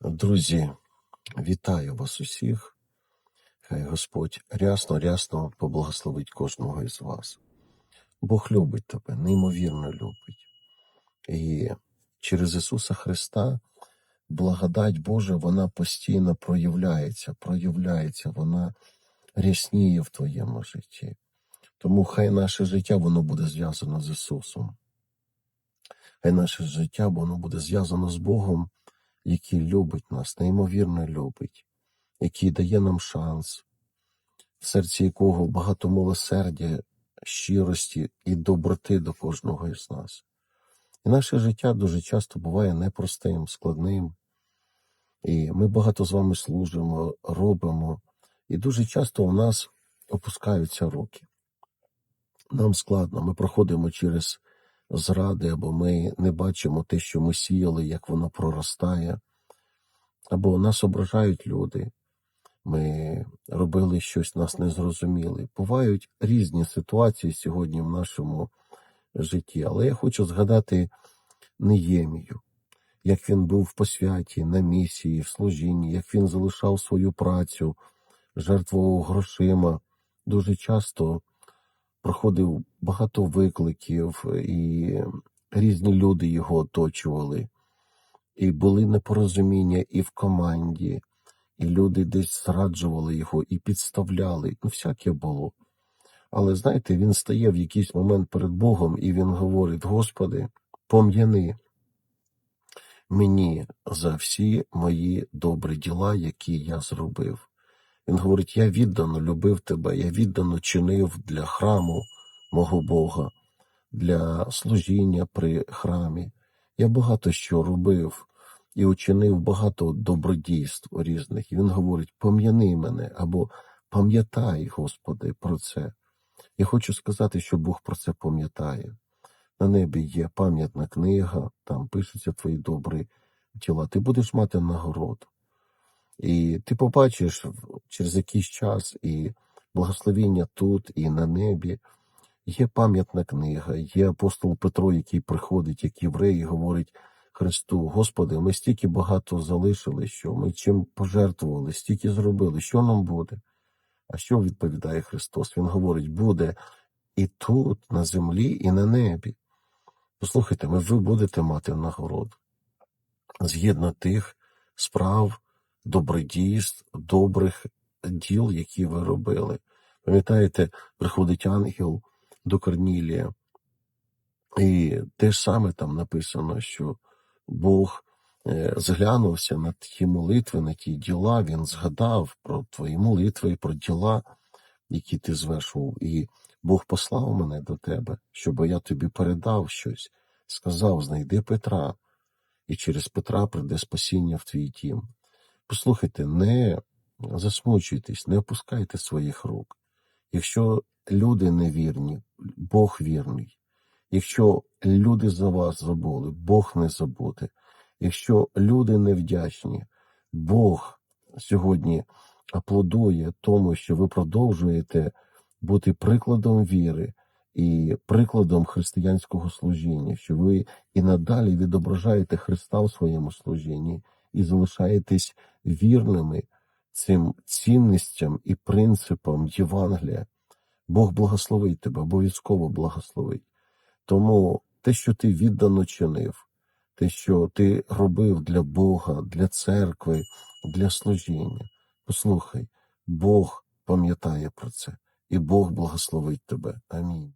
Друзі, вітаю вас усіх. Хай Господь рясно, рясно поблагословить кожного із вас. Бог любить тебе, неймовірно любить. І через Ісуса Христа благодать Божа, вона постійно проявляється, проявляється, вона рясніє в твоєму житті. Тому хай наше життя воно буде зв'язано з Ісусом. Хай наше життя воно буде зв'язано з Богом, який любить нас, неймовірно любить, який дає нам шанс, в серці якого багато милосердя, щирості і доброти до кожного із нас. І наше життя дуже часто буває непростим, складним. І ми багато з вами служимо, робимо, і дуже часто у нас опускаються руки. Нам складно, ми проходимо через зради, або ми не бачимо те, що ми сіяли, як воно проростає, або нас ображають люди. Ми робили щось, нас не зрозуміли. Бувають різні ситуації сьогодні в нашому житті, але я хочу згадати Неємію, як він був в посвяті, на місії, в служінні, як він залишав свою працю, жертвував грошима. Дуже часто проходив багато викликів, і різні люди його оточували. І були непорозуміння і в команді, і люди десь зраджували його і підставляли. Ну, всяке було. Але знаєте, він стає в якийсь момент перед Богом, і він говорить: Господи, пом'яни мені за всі мої добрі діла, які я зробив. Він говорить: Я віддано любив тебе, я віддано чинив для храму мого Бога, для служіння при храмі. Я багато що робив і учинив багато добродійств різних. І він говорить: пом'яни мене або пам'ятай, Господи, про це. Я хочу сказати, що Бог про це пам'ятає. На небі є пам'ятна книга, там пишуться твої добрі тіла. Ти будеш мати нагороду. І ти побачиш через якийсь час і благословіння тут, і на небі. Є пам'ятна книга, є апостол Петро, який приходить, як єврей, і говорить Христу: Господи, ми стільки багато залишили, що ми чим пожертвували, стільки зробили, що нам буде? А що відповідає Христос? Він говорить, буде і тут, на землі, і на небі. Послухайте, ми ви будете мати нагороду згідно тих справ, добродійств, добрих діл, які ви робили. Пам'ятаєте, приходить ангел до Корнілія, і те ж саме там написано, що Бог е, зглянувся на ті молитви, на ті діла, він згадав про твої молитви і про діла, які ти звершував. І Бог послав мене до тебе, щоб я тобі передав щось, сказав: знайди Петра, і через Петра прийде спасіння в твій дім. Послухайте, не засмучуйтесь, не опускайте своїх рук. Якщо люди невірні, Бог вірний. Якщо люди за вас забули, Бог не забуде. Якщо люди невдячні, Бог сьогодні аплодує тому, що ви продовжуєте бути прикладом віри і прикладом християнського служіння, що ви і надалі відображаєте Христа в своєму служінні і залишаєтесь вірними цим цінностям і принципам Євангелія. Бог благословить тебе, обов'язково благословить. Тому те, що ти віддано чинив, те, що ти робив для Бога, для церкви, для служіння, послухай, Бог пам'ятає про це, і Бог благословить тебе. Амінь.